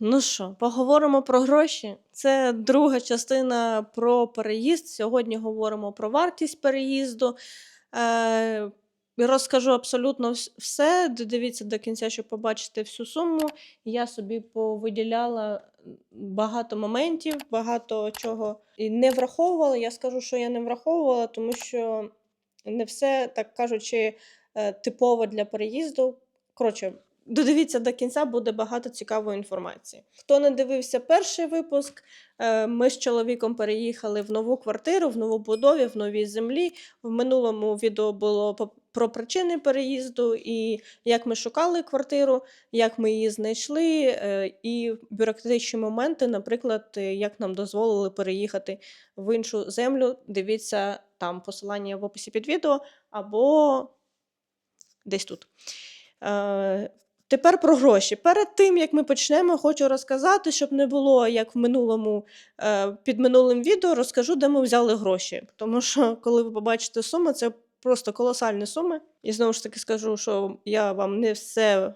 Ну що, поговоримо про гроші. Це друга частина про переїзд. Сьогодні говоримо про вартість переїзду. Е, розкажу абсолютно все. Додивіться до кінця, щоб побачити всю суму. Я собі повиділяла багато моментів, багато чого і не враховувала. Я скажу, що я не враховувала, тому що не все, так кажучи, е, типово для переїзду. Коротше, додивіться до кінця, буде багато цікавої інформації. Хто не дивився перший випуск, е, ми з чоловіком переїхали в нову квартиру, в новобудові, в новій землі. В минулому відео було про причини переїзду і як ми шукали квартиру, як ми її знайшли, е, і бюрократичні моменти, наприклад, е, як нам дозволили переїхати в іншу землю. Дивіться там посилання в описі під відео або десь тут. Тепер про гроші. Перед тим як ми почнемо, хочу розказати, щоб не було як в минулому е, під минулим відео, розкажу, де ми взяли гроші. Тому що, коли ви побачите суми, це просто колосальні суми. І знову ж таки скажу, що я вам не все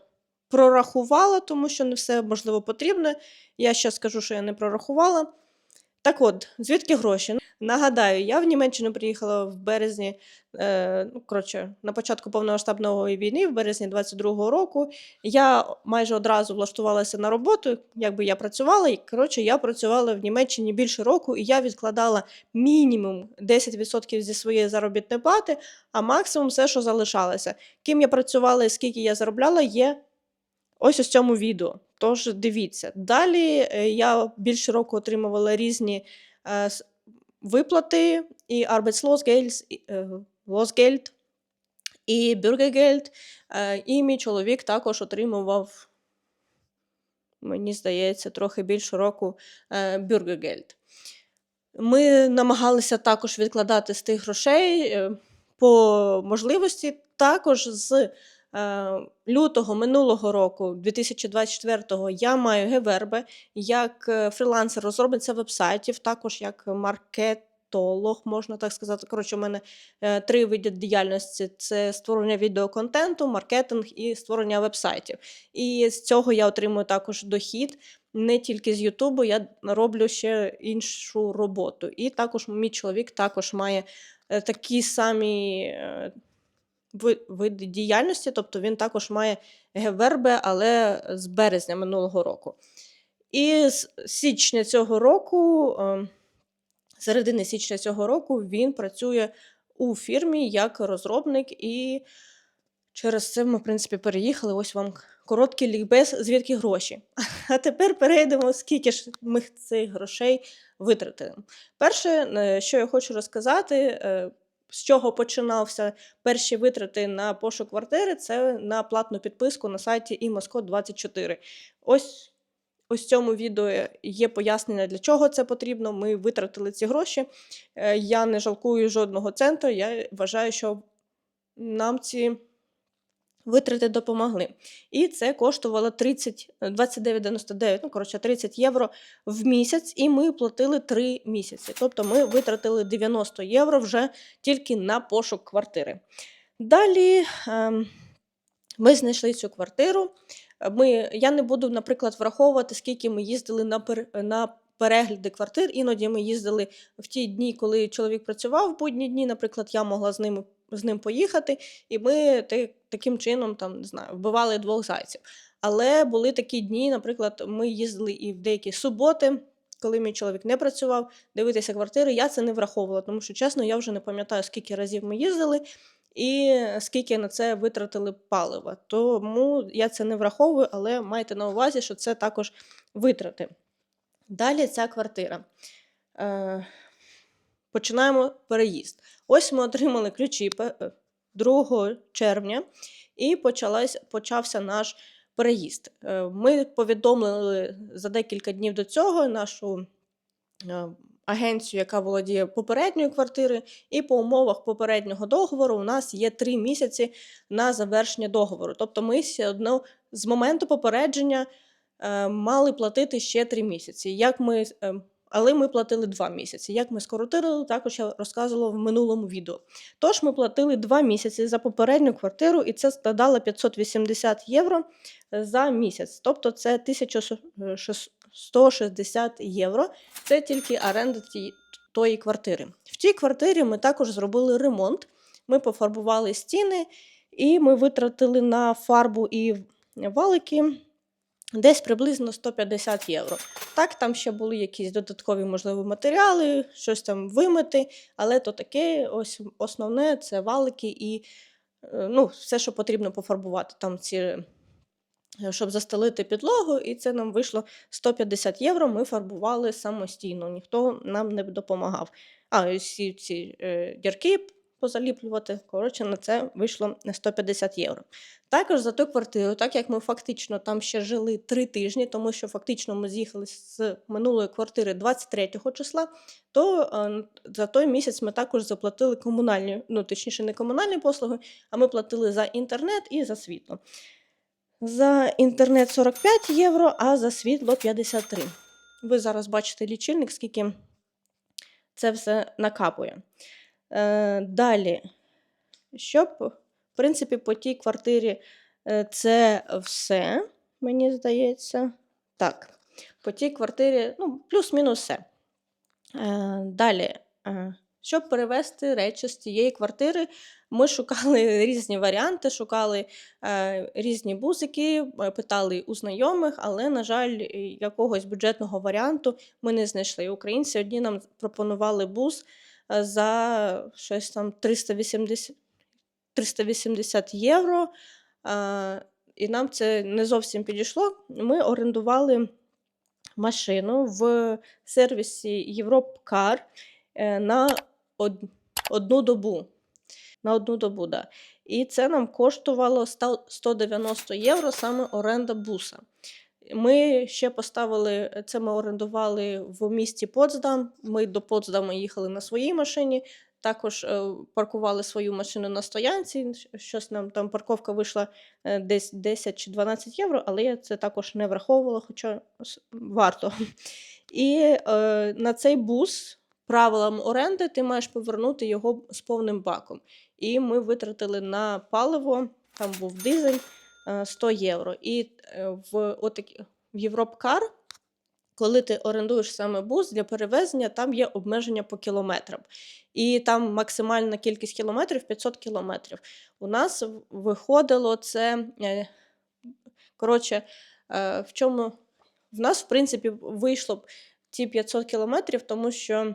прорахувала, тому що не все можливо потрібне. Я ще скажу, що я не прорахувала. Так от, звідки гроші? Нагадаю, я в Німеччину приїхала в березні, е, ну, коротше, на початку повномасштабної війни, в березні 22-го року. Я майже одразу влаштувалася на роботу, якби я працювала, і коротше, я працювала в Німеччині більше року, і я відкладала мінімум 10% зі своєї заробітної плати, а максимум все, що залишалося. Ким я працювала і скільки я заробляла, є ось у цьому відео. Тож дивіться. Далі е, я більше року отримувала різні е, виплати і Arbeitslosgeld, е, Losgeld, і Bürgergeld. І мій чоловік також отримував, мені здається, трохи більше року Bürgergeld. Ми намагалися також відкладати з тих грошей по можливості. Також з лютого минулого року, 2024-го, я маю Гевербе як е, фрілансер, розробниця вебсайтів, також як маркетолог, можна так сказати. Коротше, у мене е, три види діяльності: це створення відеоконтенту, маркетинг і створення вебсайтів. І з цього я отримую також дохід не тільки з Ютубу, я роблю ще іншу роботу. І також мій чоловік також має е, такі самі е, ви- види діяльності, тобто він також має ГВРБ, але з березня минулого року. І з січня цього року, е, середини січня цього року, він працює у фірмі як розробник і Через це ми, в принципі, переїхали. Ось вам короткий лікбез, звідки гроші. А тепер перейдемо, скільки ж ми цих грошей витратили. Перше, е, що я хочу розказати, е, з чого починався перші витрати на пошук квартири, це на платну підписку на сайті imosco24. Ось. Ось в цьому відео є пояснення, для чого це потрібно. Ми витратили ці гроші. Е, Я не жалкую жодного центу. Я вважаю, що нам ці витрати допомогли. І це коштувало 30, е, 29,99, ну, коротше, 30 євро в місяць, і ми платили 3 місяці. Тобто ми витратили 90 євро вже тільки на пошук квартири. Далі ем, ми знайшли цю квартиру. Ми, я не буду, наприклад, враховувати, скільки ми їздили на, на перегляди квартир. Іноді ми їздили в ті дні, коли чоловік працював в будні дні. Наприклад, я могла з ним, з ним поїхати, і ми таким чином там, не знаю, вбивали двох зайців. Але були такі дні, наприклад, ми їздили і в деякі суботи. Коли мій чоловік не працював, дивитися квартири, я це не враховувала, тому що чесно, я вже не пам'ятаю, скільки разів ми їздили і скільки на це витратили палива. Тому я це не враховую, але майте на увазі, що це також витрати. Далі ця квартира. Е, починаємо переїзд. Ось ми отримали ключі е, 2 червня, і почалась, почався наш переїзд. Е, Ми повідомили за декілька днів до цього нашу е, агенцію, яка володіє попередньою квартирою, і по умовах попереднього договору у нас є три місяці на завершення договору. Тобто ми все одно з моменту попередження е, мали платити ще три місяці. Як ми е, але ми платили 2 місяці. Як ми скоротили, також я розказувала в минулому відео. Тож ми платили 2 місяці за попередню квартиру, і це складало 580 євро е, за місяць. Тобто це 1160 євро. Це тільки оренда тієї- квартири. В тій квартирі ми також зробили ремонт. Ми пофарбували стіни, і ми витратили на фарбу і валики десь приблизно 150 євро. Так, там ще були якісь додаткові, можливо, матеріали, щось там вимити, але то таке, ось основне це валики і е, ну, все, що потрібно пофарбувати. Там ці, е, щоб застелити підлогу, і це нам вийшло 150 євро. Ми фарбували самостійно, ніхто нам не допомагав. А всі ці е, дірки позаліплювати. Коротше, на це вийшло на 150 євро. Також за ту квартиру, так як ми фактично там ще жили три тижні, тому що фактично ми з'їхали з минулої квартири 23 числа, то е, за той місяць ми також заплатили комунальні, ну точніше, не комунальні послуги, а ми платили за інтернет і за світло. За інтернет 45 євро, а за світло 53. Ви зараз бачите лічильник, скільки це все накапує. Е, далі, щоб, в принципі, по тій квартирі е, це все, мені здається. Так, по тій квартирі, ну, плюс-мінус все. Е, далі, щоб перевезти речі з цієї квартири, ми шукали різні варіанти, шукали різні бузики, питали у знайомих, але, на жаль, якогось бюджетного варіанту ми не знайшли. Українці одні нам пропонували бус за щось там 380, 380 євро. е, І нам це не зовсім підійшло. Ми орендували машину в сервісі Європкар е, на од- одну добу. На одну добу, да. І це нам коштувало 190 євро саме оренда буса. Ми ще поставили, це ми орендували в місті Потсдам. Ми до Потсдама їхали на своїй машині. Також е, паркували свою машину на стоянці. Щось нам там парковка вийшла е, десь 10 чи 12 євро, але я це також не враховувала, хоча варто. І е, на цей бус правилам оренди ти маєш повернути його з повним баком. І ми витратили на паливо, там був дизель е, 100 євро. І е, в, отакі, в Європкар, коли ти орендуєш саме бус для перевезення, там є обмеження по кілометрам. І там максимальна кількість кілометрів 500 кілометрів. У нас виходило це. е, Коротше, е, в чому в нас, в принципі, вийшло б ті 500 кілометрів, тому що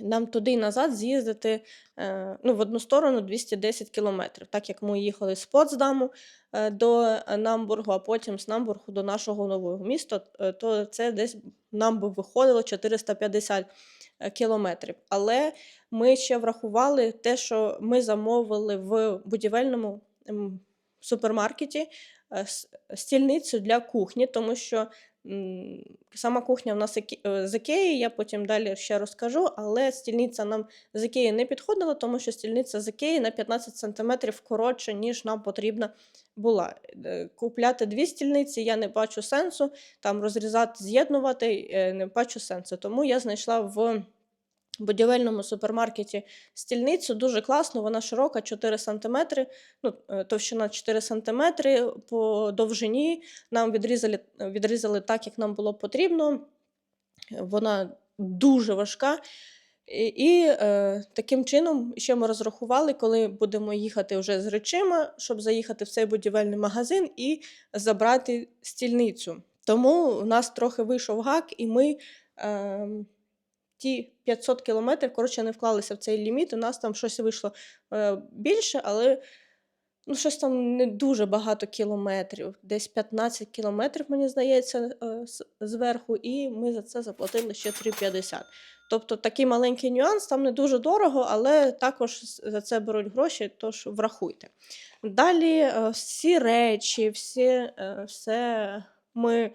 нам туди і назад з'їздити е, ну, в одну сторону 210 кілометрів. Так як ми їхали з Потсдаму е, до Намбургу, а потім з Намбургу до нашого нового міста, е, то це десь нам би виходило 450 е, кілометрів. Але ми ще врахували те, що ми замовили в будівельному супермаркеті стільницю для кухні, тому що сама кухня в нас е, з Ікеї, я потім далі ще розкажу, але стільниця нам з Ікеї не підходила, тому що стільниця з Ікеї на 15 см коротше, ніж нам потрібна була. Е, Купляти дві стільниці я не бачу сенсу, там розрізати, з'єднувати е, не бачу сенсу. Тому я знайшла в будівельному супермаркеті стільницю дуже класно, вона широка 4 см, ну, е, товщина 4 см по довжині. Нам відрізали, відрізали так, як нам було потрібно. Вона дуже важка. І, і е, таким чином ще ми розрахували, коли будемо їхати вже з речима, щоб заїхати в цей будівельний магазин і забрати стільницю. Тому у нас трохи вийшов гак, і ми е, ті 500 кілометрів коротше, не вклалися в цей ліміт. У нас там щось вийшло е, більше, але ну, щось там не дуже багато кілометрів, десь 15 кілометрів, мені здається, е, зверху, і ми за це заплатили ще 3,50. Тобто такий маленький нюанс, там не дуже дорого, але також за це беруть гроші, тож врахуйте. Далі е, всі речі, всі, все ми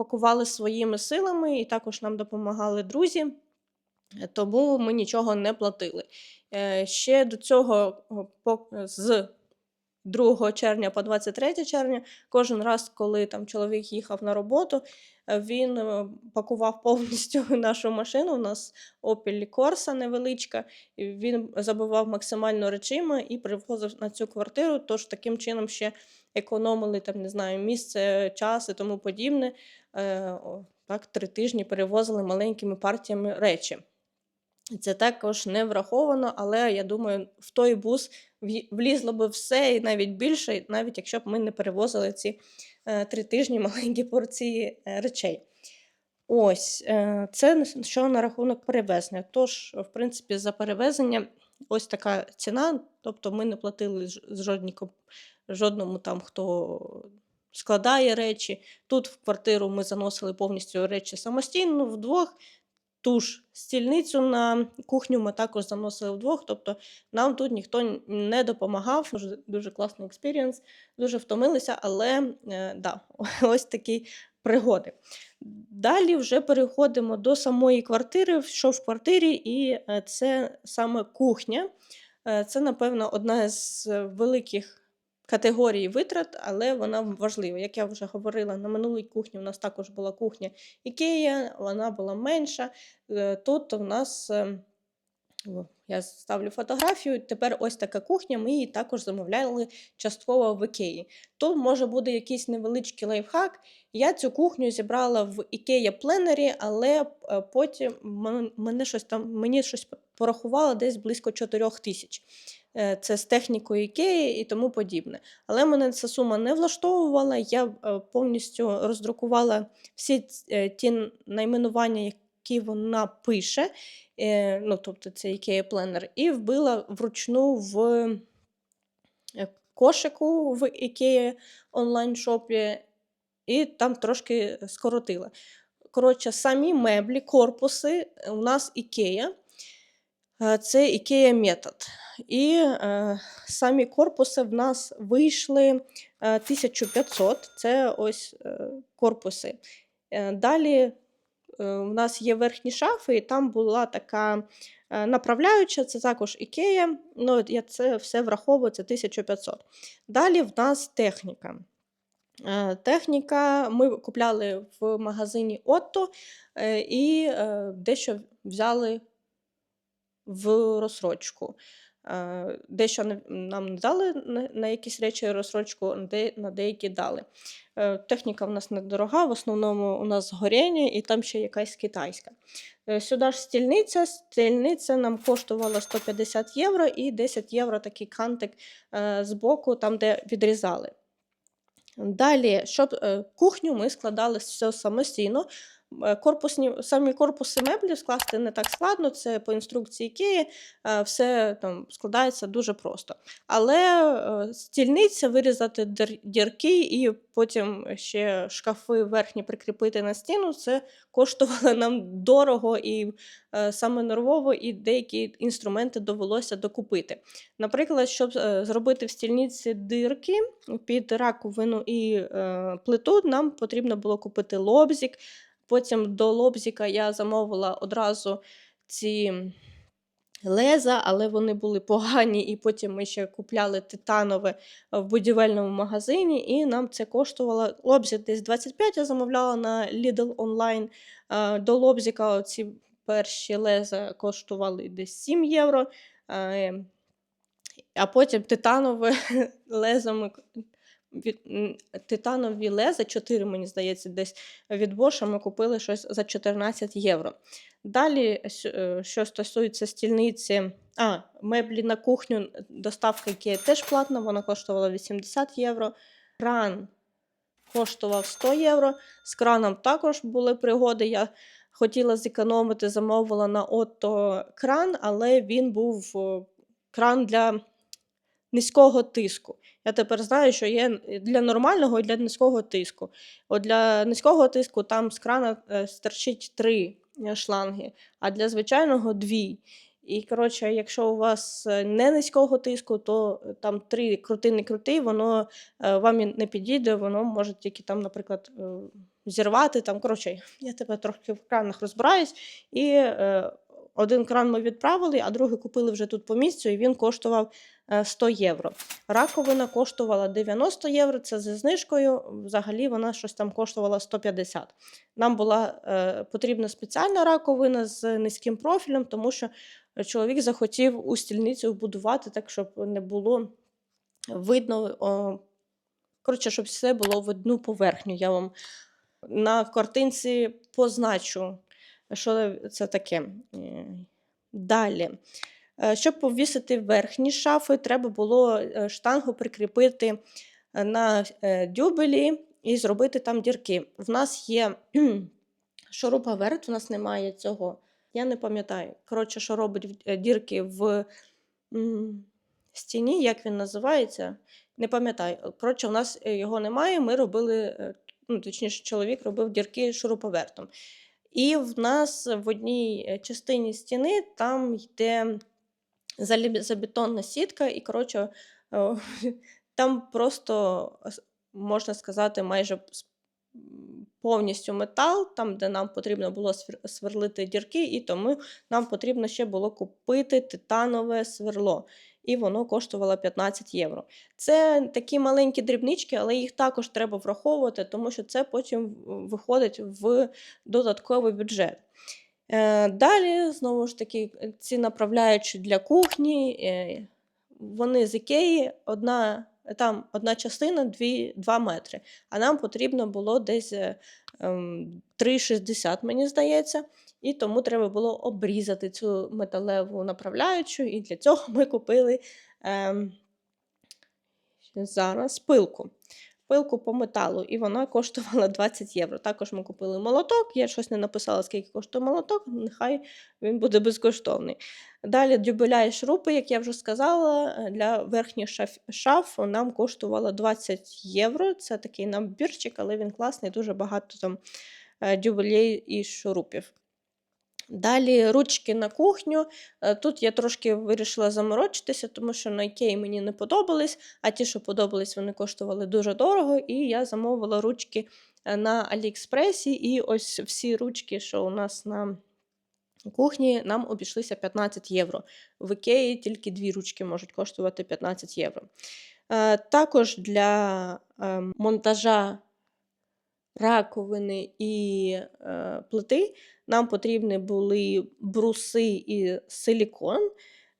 пакували своїми силами, і також нам допомагали друзі, тому ми нічого не платили. Е, Ще до цього з 2 червня по 23 червня. Кожен раз, коли там чоловік їхав на роботу, е, він е, пакував повністю нашу машину. У нас Opel Corsa невеличка. Він забивав максимально речима і привозив на цю квартиру. Тож таким чином ще економили там, не знаю, місце, час і тому подібне. Е, Так, три тижні перевозили маленькими партіями речі. Це також не враховано, але я думаю, в той бус влізло би все і навіть більше, навіть якщо б ми не перевозили ці е, три тижні маленькі порції е, речей. Ось, е, це що на рахунок перевезення. Тож, в принципі, за перевезення ось така ціна. Тобто ми не платили жодні, жодному там, хто складає речі. Тут в квартиру ми заносили повністю речі самостійно вдвох. Ту ж стільницю на кухню ми також заносили вдвох, тобто нам тут ніхто не допомагав. Дуже, дуже класний експірієнс, дуже втомилися, але е, да, ось такі пригоди. Далі вже переходимо до самої квартири, що в квартирі, і е, це саме кухня. Е, Це, напевно, одна з е, великих категорій витрат, але вона важлива. Як я вже говорила, на минулій кухні у нас також була кухня Ікея, вона була менша. Е, Тут у нас. е, Я ставлю фотографію. Тепер ось така кухня. Ми її також замовляли частково в Ікеї. Тут може бути якийсь невеличкий лайфхак. Я цю кухню зібрала в Ікея пленері, але е, потім мене щось там мені щось порахувало десь близько 4 тисяч. Е, Це з технікою Ікеї і тому подібне. Але мене ця сума не влаштовувала. Я е, повністю роздрукувала всі е, ті найменування, які вона пише, ну, тобто це IKEA Planner, і вбила вручну в кошику в IKEA онлайн-шопі, і там трошки скоротила. Коротше, самі меблі, корпуси у нас. Е, Це IKEA Method. І е, самі корпуси в нас вийшли е, 1500. Це ось е, корпуси. Е, Далі е, у нас є верхні шафи, і там була така е, направляюча, це також Ікея. Ну, я це все враховую, це 1500. Далі в нас техніка. Е, Техніка ми купляли в магазині Otto е, і е, дещо взяли в розсрочку. Е, Дещо нам не дали на, якісь речі розсрочку, на деякі дали. Е, Техніка в нас недорога, в основному у нас горіння і там ще якась китайська. Е, Сюди ж стільниця. Стільниця нам коштувала 150 євро і 10 євро такий кантик з боку, там, де відрізали. Далі, щоб кухню ми складали все самостійно. Е, Корпусні, самі корпуси меблів скласти не так складно, це по інструкції Ікеї, е, все там складається дуже просто. Але е, стільниця вирізати дірки і потім ще шкафи верхні прикріпити на стіну, це коштувало нам дорого і саме нервово, і деякі інструменти довелося докупити. Наприклад, щоб зробити в стільниці дирки під раковину і плиту, нам потрібно було купити лобзик. Потім до лобзика я замовила одразу ці леза, але вони були погані, і потім ми ще купляли титанове в будівельному магазині, і нам це коштувало лобзик десь 25, я замовляла на Lidl онлайн. Е, До лобзика ці перші леза коштували десь 7 євро. Е, А потім титанове лезо ми від, титанові леза, 4, мені здається, десь від Bosch ми купили щось за 14 євро. Далі, е, що стосується стільниці, а, меблі на кухню, доставка Ікея теж платна, вона коштувала 80 євро. Кран коштував 100 євро. З краном також були пригоди. Я хотіла зекономити, замовила на Отто кран, але він був кран для низького тиску. Я тепер знаю, що є для нормального і для низького тиску. От для низького тиску там з крана е, стерчить три е, шланги, а для звичайного дві. І, коротше, якщо у вас е, не низького тиску, то е, там три крути не крути, воно е, вам не підійде, воно може тільки там, наприклад, е, зірвати. Там, коротше, я тебе трохи в кранах розбираюсь, і е, один кран ми відправили, а другий купили вже тут по місцю, і він коштував е, 100 євро. Раковина коштувала 90 євро, це зі знижкою. Взагалі вона щось там коштувала 150. Нам була е, потрібна спеціальна раковина з низьким профілем, тому що чоловік захотів у стільницю вбудувати так, щоб не було видно. О, коротше, щоб все було в одну поверхню. Я вам на картинці позначу, що це таке. Е, Далі. Е, Щоб повісити верхні шафи, треба було е, штангу прикріпити на дюбелі і зробити там дірки. В нас є шуруповерт, в нас немає цього. Я не пам'ятаю. Коротше, що робить дірки в стіні, як він називається, не пам'ятаю. Коротше, у нас його немає. Ми робили, ну, точніше, чоловік робив дірки шуруповертом. І в нас в одній е, частині стіни там йде залізобетонна сітка, і, коротше, е, там просто, можна сказати, майже повністю метал, там, де нам потрібно було сверлити дірки, і тому нам потрібно ще було купити титанове сверло. І воно коштувало 15 євро. Це такі маленькі дрібнички, але їх також треба враховувати, тому що це потім виходить в додатковий бюджет. Е, Далі, знову ж таки, ці направляючі для кухні, е, вони з Ікеї, одна, там одна частина 2, 2 метри, а нам потрібно було десь е, ем, 3,60, мені здається, і тому треба було обрізати цю металеву направляючу, і для цього ми купили ем, зараз пилку. Пилку по металу, і вона коштувала 20 євро. Також ми купили молоток. Я щось не написала, скільки коштує молоток, нехай він буде безкоштовний. Далі дюбеля і шурупи, як я вже сказала, е, для верхніх шаф, шаф нам коштувало 20 євро. Це такий набірчик, але він класний, дуже багато там е, дюбелей і шурупів. Далі ручки на кухню. Е, Тут я трошки вирішила заморочитися, тому що на Ікеї мені не подобались, а ті, що подобались, вони коштували дуже дорого. І я замовила ручки е, на Аліекспресі. І ось всі ручки, що у нас на кухні, нам обійшлися 15 євро. В Ікеї тільки дві ручки можуть коштувати 15 євро. Е, Також для е, монтажа раковини і е, плити нам потрібні були бруси і силікон,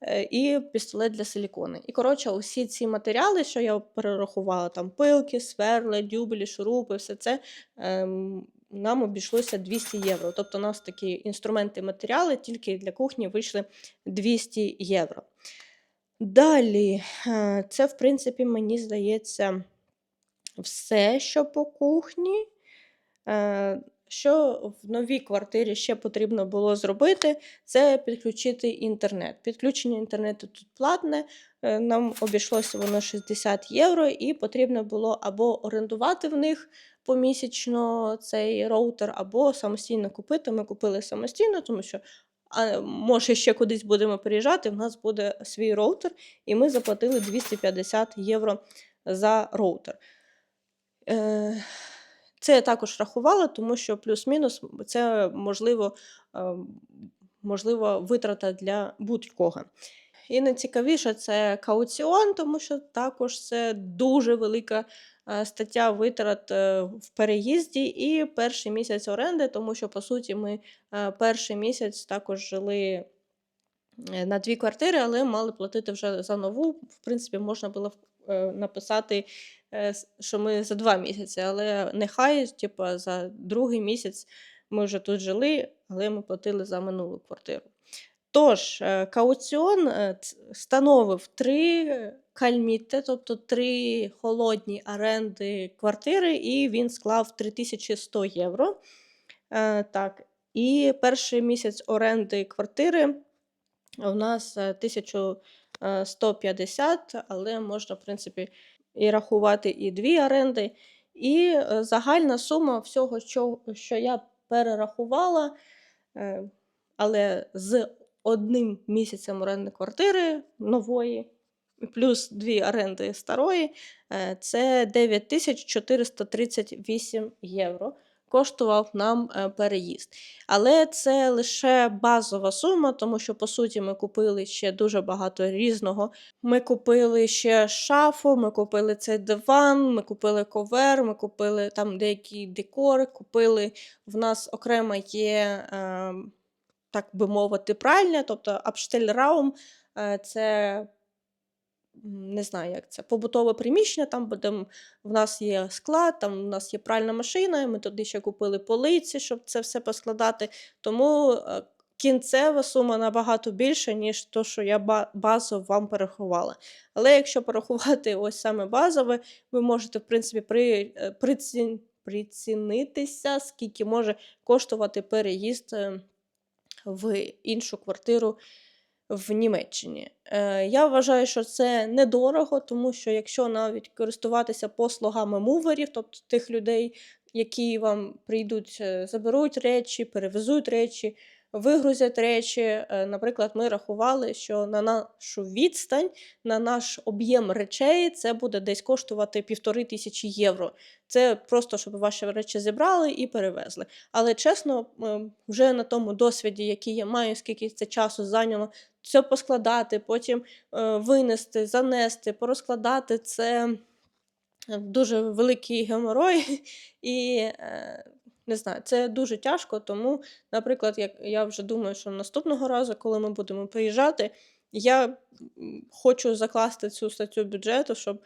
е, і пістолет для силікону. І, коротше, усі ці матеріали, що я перерахувала, там пилки, сверла, дюбелі, шурупи, все це ем, нам обійшлося 200 євро. Тобто у нас такі інструменти, матеріали тільки для кухні вийшли 200 євро. Далі, е, це, в принципі, мені здається, все, що по кухні. Е, Що в новій квартирі ще потрібно було зробити, це підключити інтернет. Підключення інтернету тут платне, е, нам обійшлося воно 60 євро, і потрібно було або орендувати в них помісячно цей роутер, або самостійно купити. Ми купили самостійно, тому що а, може ще кудись будемо переїжджати, в нас буде свій роутер, і ми заплатили 250 євро за роутер. Е, Це я також рахувала, тому що плюс-мінус це можливо, е, можливо витрата для будь-кого. І найцікавіше це кауціон, тому що також це дуже велика е, стаття витрат е, в переїзді, і перший місяць оренди, тому що, по суті, ми е, перший місяць також жили на дві квартири, але мали платити вже за нову. В принципі, можна було написати, е, що ми за два місяці, але нехай, типу, за другий місяць ми вже тут жили, але ми платили за минулу квартиру. Тож, е, кауціон е, ц- становив три кальміти, тобто три холодні оренди квартири, і він склав 3100 євро. Е, Так, і перший місяць оренди квартири у нас е, 1150, але можна, в принципі, і рахувати і дві оренди. І е, загальна сума всього, що, що я перерахувала, е, але з одним місяцем оренди квартири нової, плюс дві оренди старої, е, це 9438 євро. Коштував нам е, переїзд. Але це лише базова сума, тому що, по суті, ми купили ще дуже багато різного. Ми купили ще шафу, ми купили цей диван, ми купили ковер, ми купили там деякі декори, купили. В нас окремо є, е, так би мовити, пральня, тобто е, це не знаю, як це, побутове приміщення, там буде, в нас є склад, там в нас є пральна машина, ми туди ще купили полиці, щоб це все поскладати. Тому е, кінцева сума набагато більша, ніж то, що я базово вам порахувала. Але якщо порахувати ось саме базове, ви можете, в принципі, при, е, приці- прицінитися, скільки може коштувати переїзд е, в іншу квартиру в Німеччині. Е, я вважаю, що це недорого, тому що якщо навіть користуватися послугами муверів, тобто тих людей, які вам прийдуть, е, заберуть речі, перевезуть речі, вигрузять речі. Е, Наприклад, ми рахували, що на нашу відстань, на наш об'єм речей це буде десь коштувати півтори тисячі євро. Це просто, щоб ваші речі зібрали і перевезли. Але чесно, вже на тому досвіді, який я маю, скільки це часу зайняло, все поскладати, потім е, винести, занести, порозкладати це е, дуже великий геморой. І е, не знаю, це дуже тяжко. Тому, наприклад, як я вже думаю, що наступного разу, коли ми будемо приїжджати, я хочу закласти цю статтю бюджету, щоб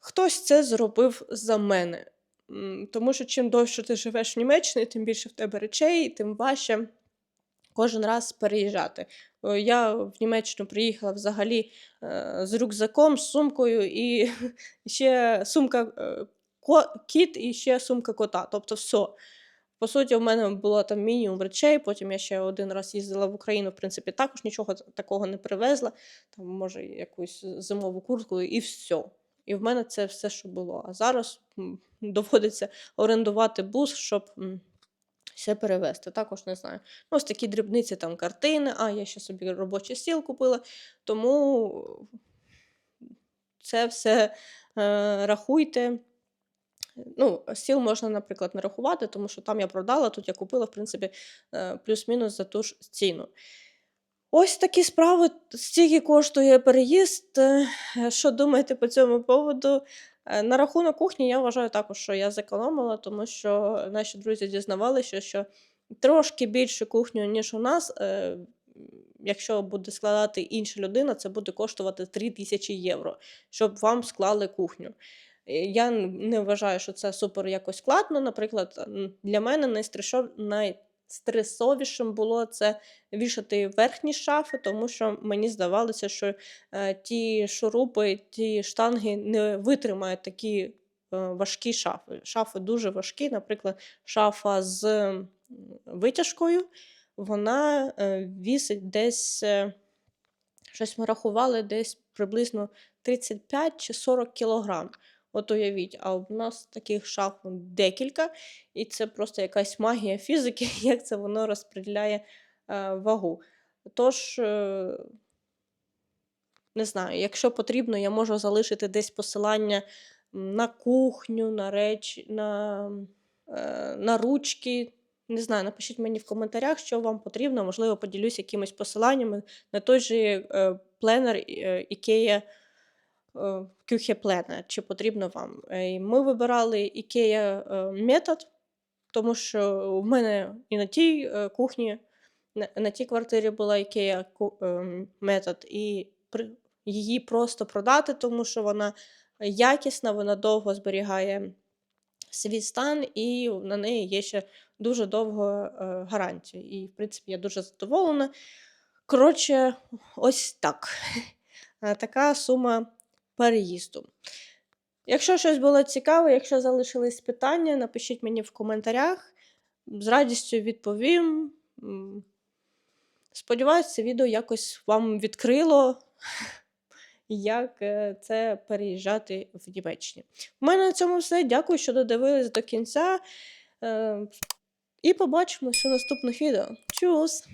хтось це зробив за мене. Тому що чим довше ти живеш в Німеччині, тим більше в тебе речей, тим важче кожен раз переїжджати. Е, Я в Німеччину приїхала взагалі е, з рюкзаком, з сумкою і ще сумка е, кіт і ще сумка кота. Тобто все. По суті, в мене було там мінімум речей. Потім я ще один раз їздила в Україну, в принципі, також нічого такого не привезла. Там, може, якусь зимову куртку і все. І в мене це все, що було. А зараз доводиться орендувати бус, щоб все перевезти. Також не знаю. Ну, ось такі дрібниці, там картини. А, я ще собі робочий стіл купила. Тому це все е, рахуйте. Ну, стіл можна, наприклад, не рахувати, тому що там я продала, тут я купила, в принципі, е, плюс-мінус за ту ж ціну. Ось такі справи. Стільки коштує переїзд. Е, Що думаєте по цьому поводу? Е, На рахунок кухні я вважаю також, що я зекономила, тому що наші друзі дізнавалися, що трошки більше кухню, ніж у нас. е, Якщо буде складати інша людина, це буде коштувати 3 тисячі євро, щоб вам склали кухню. Я не вважаю, що це супер якось складно. Наприклад, для мене найстресов... найстресовішим було це вішати верхні шафи, тому що мені здавалося, що е, ті шурупи, ті штанги не витримають такі е, важкі шафи. Шафи дуже важкі. Наприклад, шафа з витяжкою, вона е, вісить десь. Щось ми рахували десь приблизно 35 чи 40 кілограм. От уявіть, а в нас таких шаф декілька, і це просто якась магія фізики, як це воно розподіляє е, вагу. Тож, е, не знаю, якщо потрібно, я можу залишити десь посилання на кухню, на речі, на, е, на ручки. Не знаю, напишіть мені в коментарях, що вам потрібно. Можливо, поділюсь якимись посиланнями на той же е, пленер е, IKEA е, Küche чи потрібно вам. Е, Ми вибирали IKEA е, метод, тому що в мене і на тій е, кухні, на, тій квартирі була IKEA метод, і її просто продати, тому що вона якісна, вона довго зберігає свій стан, і на неї є ще дуже довго гарантія. І, в принципі, я дуже задоволена. Коротше, ось так. Така сума переїзду. Якщо щось було цікаве, якщо залишились питання, напишіть мені в коментарях. З радістю відповім. Сподіваюсь, це відео якось вам відкрило, як е, це переїжджати в Німеччині. У мене на цьому все. Дякую, що додивились до кінця. Е, І побачимося у наступних відео. Чус!